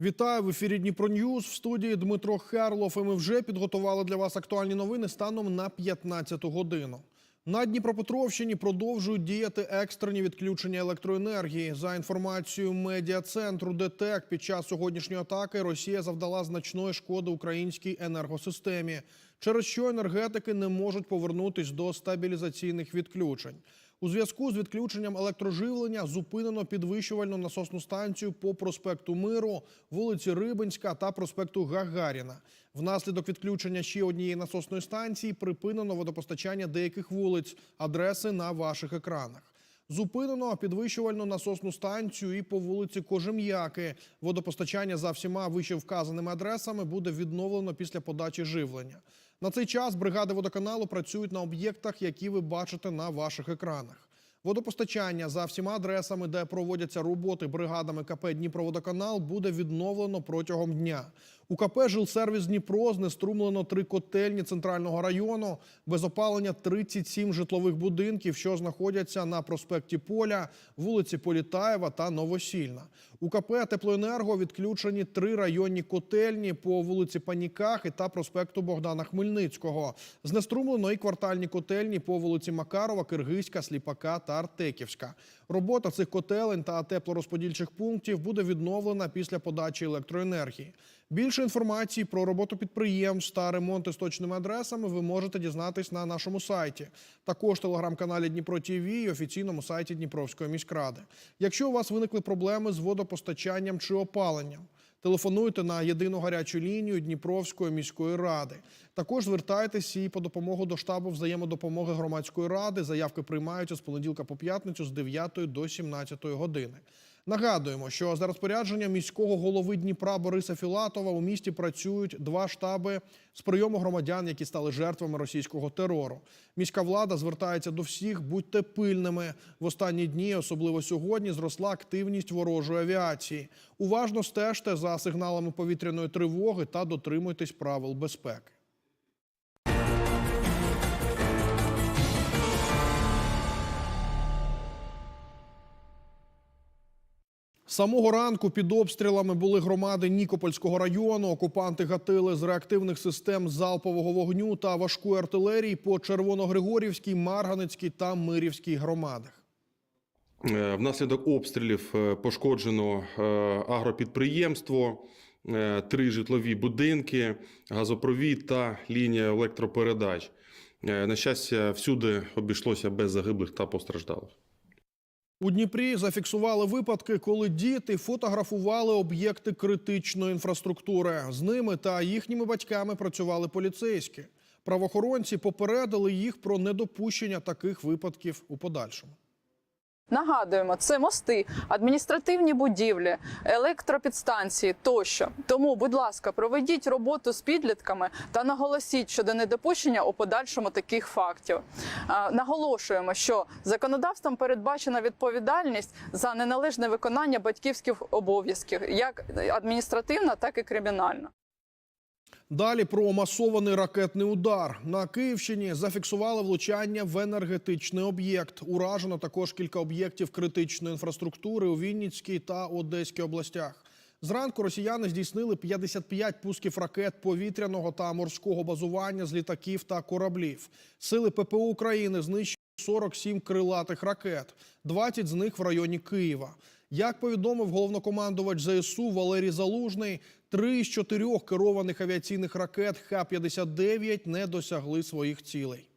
Вітаю в ефірі Дніпро Ньюз. В студії Дмитро Херлов. І ми вже підготували для вас актуальні новини станом на 15 годину. На Дніпропетровщині продовжують діяти екстрені відключення електроенергії. За інформацією медіа-центру ДТЕК, під час сьогоднішньої атаки Росія завдала значної шкоди українській енергосистемі, через що енергетики не можуть повернутись до стабілізаційних відключень. У зв'язку з відключенням електроживлення зупинено підвищувальну насосну станцію по проспекту Миру, вулиці Рибинська та проспекту Гагаріна. Внаслідок відключення ще однієї насосної станції припинено водопостачання деяких вулиць, адреси на ваших екранах. Зупинено підвищувальну насосну станцію і по вулиці Кожем'яки. Водопостачання за всіма вище вказаними адресами буде відновлено після подачі живлення. На цей час бригади водоканалу працюють на об'єктах, які ви бачите на ваших екранах. Водопостачання за всіма адресами, де проводяться роботи бригадами КП Дніпроводоканал, буде відновлено протягом дня. У КП «Жилсервіс Дніпро» знеструмлено три котельні центрального району, без опалення 37 житлових будинків, що знаходяться на проспекті Поля, вулиці Політаєва та Новосільна. У КП «Теплоенерго» відключені три районні котельні по вулиці Панікахи та проспекту Богдана Хмельницького. Знеструмлено і квартальні котельні по вулиці Макарова, Киргизька, Сліпака та Артеківська. Робота цих котелень та теплорозподільчих пунктів буде відновлена після подачі електроенергії. Більше інформації про роботу підприємств та ремонти з точними адресами ви можете дізнатись на нашому сайті. Також телеграм-каналі Дніпро ТВ і офіційному сайті Дніпровської міськради. Якщо у вас виникли проблеми з водопостачанням чи опаленням, телефонуйте на єдину гарячу лінію Дніпровської міської ради. Також звертайтеся і по допомогу до штабу взаємодопомоги громадської ради. Заявки приймаються з понеділка по п'ятницю з 9 до 17 години. Нагадуємо, що за розпорядженням міського голови Дніпра Бориса Філатова у місті працюють два штаби з прийому громадян, які стали жертвами російського терору. Міська влада звертається до всіх, будьте пильними. В останні дні, особливо сьогодні, зросла активність ворожої авіації. Уважно стежте за сигналами повітряної тривоги та дотримуйтесь правил безпеки. Самого ранку під обстрілами були громади Нікопольського району. Окупанти гатили з реактивних систем залпового вогню та важкої артилерії по Червоногригорівській, Марганецькій та Мирівській громадах. Е, Внаслідок обстрілів е, пошкоджено е, агропідприємство, три житлові будинки, газопровід та лінія електропередач. На щастя, всюди обійшлося без загиблих та постраждалих. У Дніпрі зафіксували випадки, коли діти фотографували об'єкти критичної інфраструктури. З ними та їхніми батьками працювали поліцейські. Правоохоронці попередили їх про недопущення таких випадків у подальшому. Нагадуємо, це мости, адміністративні будівлі, електропідстанції тощо. Тому, будь ласка, проведіть роботу з підлітками та наголосіть щодо недопущення у подальшому таких фактів. Наголошуємо, що законодавством передбачена відповідальність за неналежне виконання батьківських обов'язків, як адміністративна, так і кримінальна. Далі про масований ракетний удар на Київщині зафіксували влучання в енергетичний об'єкт. Уражено також кілька об'єктів критичної інфраструктури у Вінницькій та Одеській областях. Зранку росіяни здійснили 55 пусків ракет повітряного та морського базування з літаків та кораблів. Сили ППО України знищили 47 крилатих ракет, 20 з них в районі Києва. Як повідомив головнокомандувач ЗСУ Валерій Залужний, три з чотирьох керованих авіаційних ракет Х-59 не досягли своїх цілей.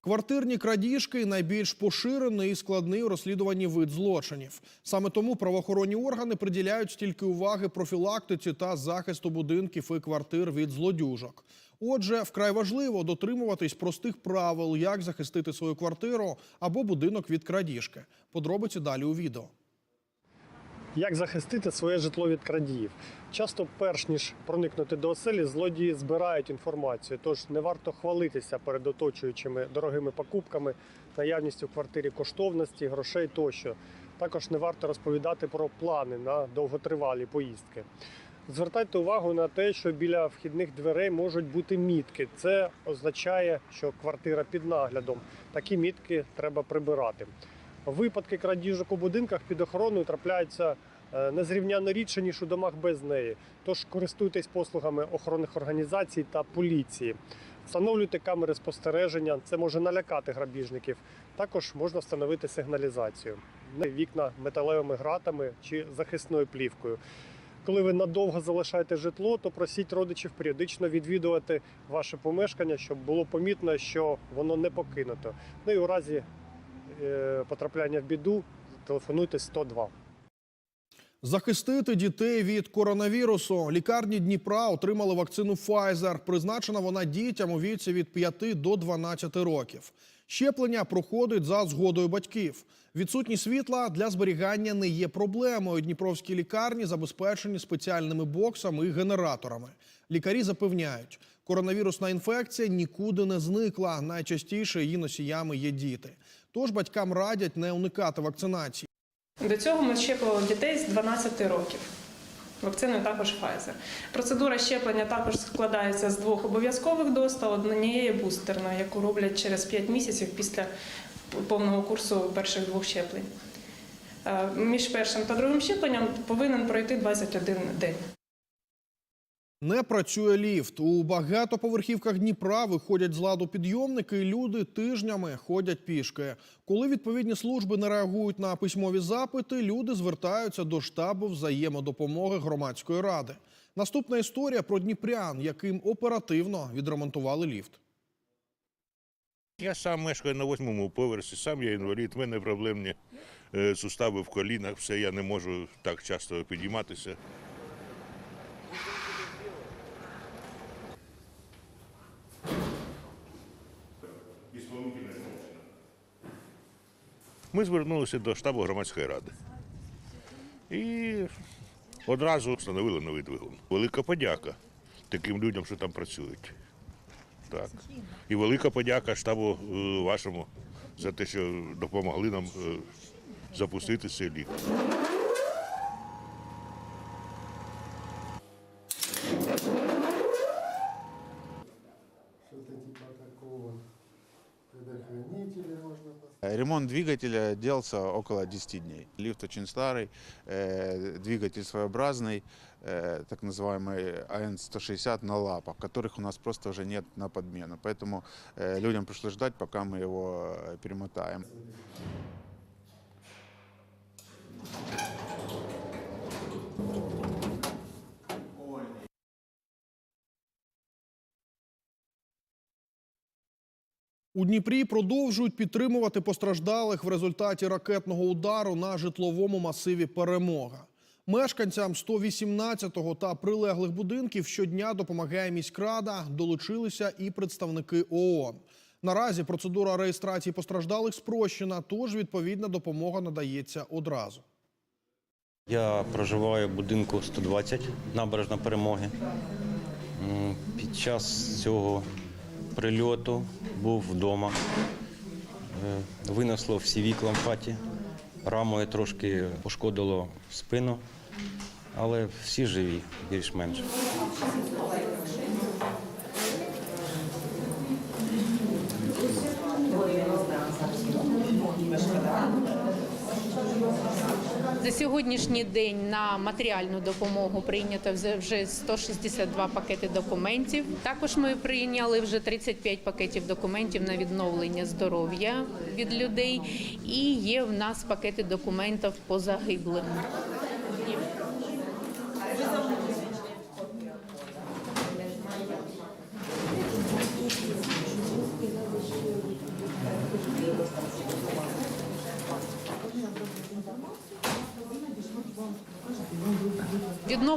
Квартирні крадіжки найбільш поширений і складний у розслідуванні вид злочинів. Саме тому правоохоронні органи приділяють стільки уваги профілактиці та захисту будинків і квартир від злодюжок. Отже, вкрай важливо дотримуватись простих правил, як захистити свою квартиру або будинок від крадіжки. Подробиці далі у відео. Як захистити своє житло від крадіїв? Часто, перш ніж проникнути до оселі, злодії збирають інформацію, тож не варто хвалитися перед оточуючими дорогими покупками, наявністю в квартирі коштовності, грошей тощо. Також не варто розповідати про плани на довготривалі поїздки. Звертайте увагу на те, що біля вхідних дверей можуть бути мітки. Це означає, що квартира під наглядом. Такі мітки треба прибирати. Випадки крадіжок у будинках під охороною трапляються е, незрівняно рідше, ніж у домах без неї. Тож користуйтесь послугами охоронних організацій та поліції. Встановлюйте камери спостереження, це може налякати грабіжників. Також можна встановити сигналізацію. Вікна металевими гратами чи захисною плівкою. Коли ви надовго залишаєте житло, то просіть родичів періодично відвідувати ваше помешкання, щоб було помітно, що воно не покинуто. Ну і у разі е, потрапляння в біду телефонуйте 102. Захистити дітей від коронавірусу. Лікарні Дніпра отримали вакцину Pfizer. Призначена вона дітям у віці від 5 до 12 років. Щеплення проходить за згодою батьків. Відсутність світла для зберігання не є проблемою. Дніпровські лікарні забезпечені спеціальними боксами і генераторами. Лікарі запевняють, коронавірусна інфекція нікуди не зникла. Найчастіше її носіями є діти. Тож батькам радять не уникати вакцинації. До цього ми щеплювали дітей з 12 років. Вакциною також Pfizer. Процедура щеплення також складається з двох обов'язкових доз та однієї бустерної, яку роблять через 5 місяців після повного курсу перших двох щеплень. Е, Між першим та другим щепленням повинен пройти 21 день. Не працює ліфт. У багатоповерхівках Дніпра виходять з ладу підйомники, і люди тижнями ходять пішки. Коли відповідні служби не реагують на письмові запити, люди звертаються до штабу взаємодопомоги громадської ради. Наступна історія про дніпрян, яким оперативно відремонтували ліфт. Я сам мешкаю на восьмому поверсі, сам я інвалід, в мене проблемні е, сустави в колінах, все, я не можу так часто підійматися. Ми звернулися до штабу громадської ради. І одразу встановили новий двигун. Велика подяка таким людям, що там працюють. Так. І велика подяка штабу е, вашому за те, що допомогли нам е, запустити цей Ремонт двигателя делался около 10 дней. Лифт очень старый, э, двигатель своеобразный, э, так называемый АН-160 на лапах, которых у нас просто уже нет на подмену. Поэтому э, людям пришлось ждать, пока мы его перемотаем. У Дніпрі продовжують підтримувати постраждалих в результаті ракетного удару на житловому масиві Перемога. Мешканцям 118-го та прилеглих будинків щодня допомагає міськрада. Долучилися і представники ООН. Наразі процедура реєстрації постраждалих спрощена, тож відповідна допомога надається одразу. Я проживаю в будинку 120 набережна перемоги. Під час цього прильоту був вдома. Е, Винесло всі вікла в хаті, рамою трошки пошкодило спину, але всі живі, більш-менш. За сьогоднішній день на матеріальну допомогу прийнято вже- вже 162 пакети документів. Також ми прийняли вже 35 пакетів документів на відновлення здоров'я від людей. І є в нас пакети документів по загиблим.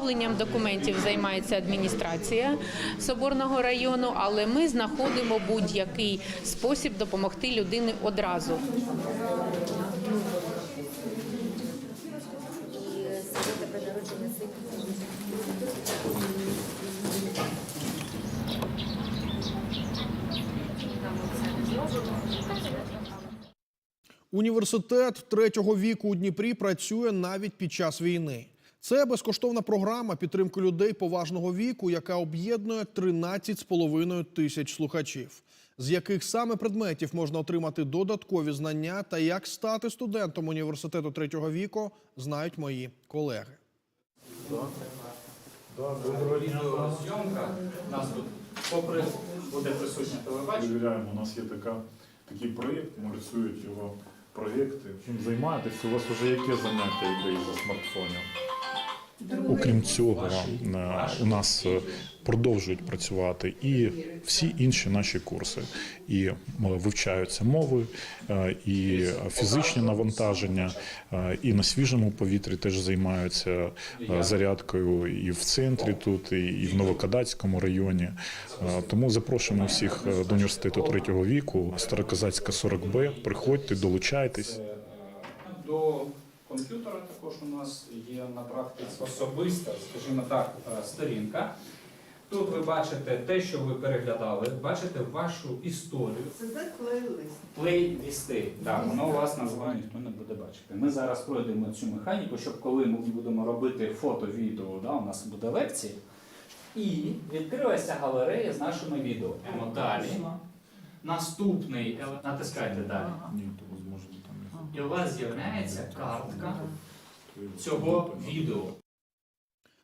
Відновленням документів займається адміністрація Соборного району, але ми знаходимо будь-який спосіб допомогти людині одразу. Університет третього віку у Дніпрі працює навіть під час війни. Це безкоштовна програма підтримки людей поважного віку, яка об'єднує 13,5 тисяч слухачів. З яких саме предметів можна отримати додаткові знання та як стати студентом університету третього віку, знають мої колеги. Відеозйомка у нас тут, попри буде присутнє телебачення. Перевіряємо, у нас є така, такий проєкт, рисують його проєкти. Чим займаєтесь? У вас вже яке заняття йде із смартфонів? Окрім цього, е, у нас е, продовжують працювати і всі інші наші курси. І е, вивчаються мови, і фізичні навантаження, і на свіжому повітрі теж займаються зарядкою і в центрі тут, і в Новокадацькому районі. Тому запрошуємо всіх до університету третього віку, Староказацька 40Б. Приходьте, долучайтесь. Комп'ютера також у нас є на практиці особиста, скажімо так, е, сторінка. Тут ви бачите те, що ви переглядали, бачите вашу історію. Це плейлист. Плейлісти. Так, воно у вас названо ніхто не буде бачити. Ми зараз пройдемо цю механіку, щоб коли ми будемо робити фото, відео, да, у нас буде лекція. І відкрилася галерея з нашими відео. Далі. Наступний, натискайте далі. Ні, то можливо там. І у вас з'являється картка цього відео.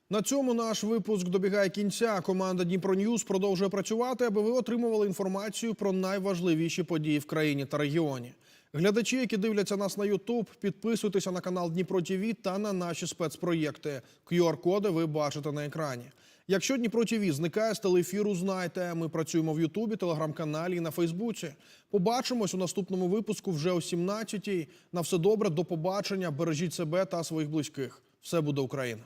На цьому наш випуск добігає кінця. Команда Дніпро Ньюз продовжує працювати, аби ви отримували інформацію про найважливіші події в країні та регіоні. Глядачі, які дивляться нас на Ютуб, підписуйтеся на канал Дніпро ТІВІ та на наші спецпроєкти. QR-коди ви бачите на екрані. Якщо Дніпро ТІВІ зникає з телефіру, знайте, ми працюємо в Ютубі, телеграм-каналі і на Фейсбуці. Побачимось у наступному випуску вже о 17-й. На все добре, до побачення. Бережіть себе та своїх близьких. Все буде Україна.